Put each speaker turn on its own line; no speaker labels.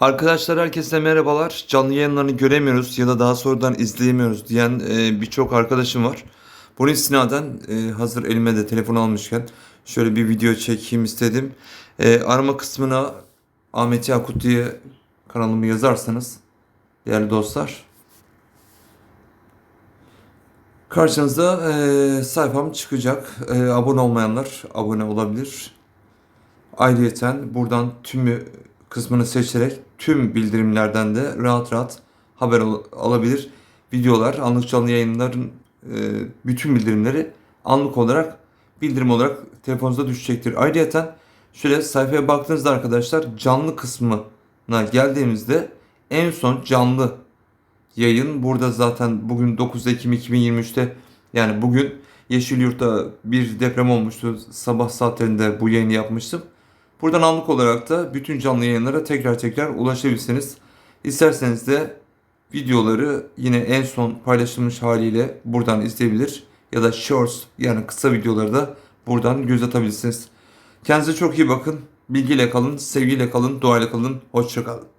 Arkadaşlar herkese merhabalar. Canlı yayınlarını göremiyoruz ya da daha sonradan izleyemiyoruz diyen e, birçok arkadaşım var. Bunun istinaden e, hazır elime de telefon almışken şöyle bir video çekeyim istedim. E, arama kısmına Ahmet Yakut diye kanalımı yazarsanız değerli dostlar. Karşınıza e, sayfam çıkacak. E, abone olmayanlar abone olabilir. Ayrıyeten buradan tümü kısmını seçerek tüm bildirimlerden de rahat rahat haber al- alabilir. Videolar, anlık canlı yayınların e, bütün bildirimleri anlık olarak bildirim olarak telefonunuza düşecektir. Ayrıyeten şöyle sayfaya baktığınızda arkadaşlar canlı kısmına geldiğimizde en son canlı yayın burada zaten bugün 9 Ekim 2023'te yani bugün Yeşilyurt'ta bir deprem olmuştu. Sabah saatlerinde bu yayını yapmıştım. Buradan anlık olarak da bütün canlı yayınlara tekrar tekrar ulaşabilirsiniz. İsterseniz de videoları yine en son paylaşılmış haliyle buradan izleyebilir. Ya da shorts yani kısa videoları da buradan göz atabilirsiniz. Kendinize çok iyi bakın. Bilgiyle kalın, sevgiyle kalın, duayla kalın. Hoşça kalın.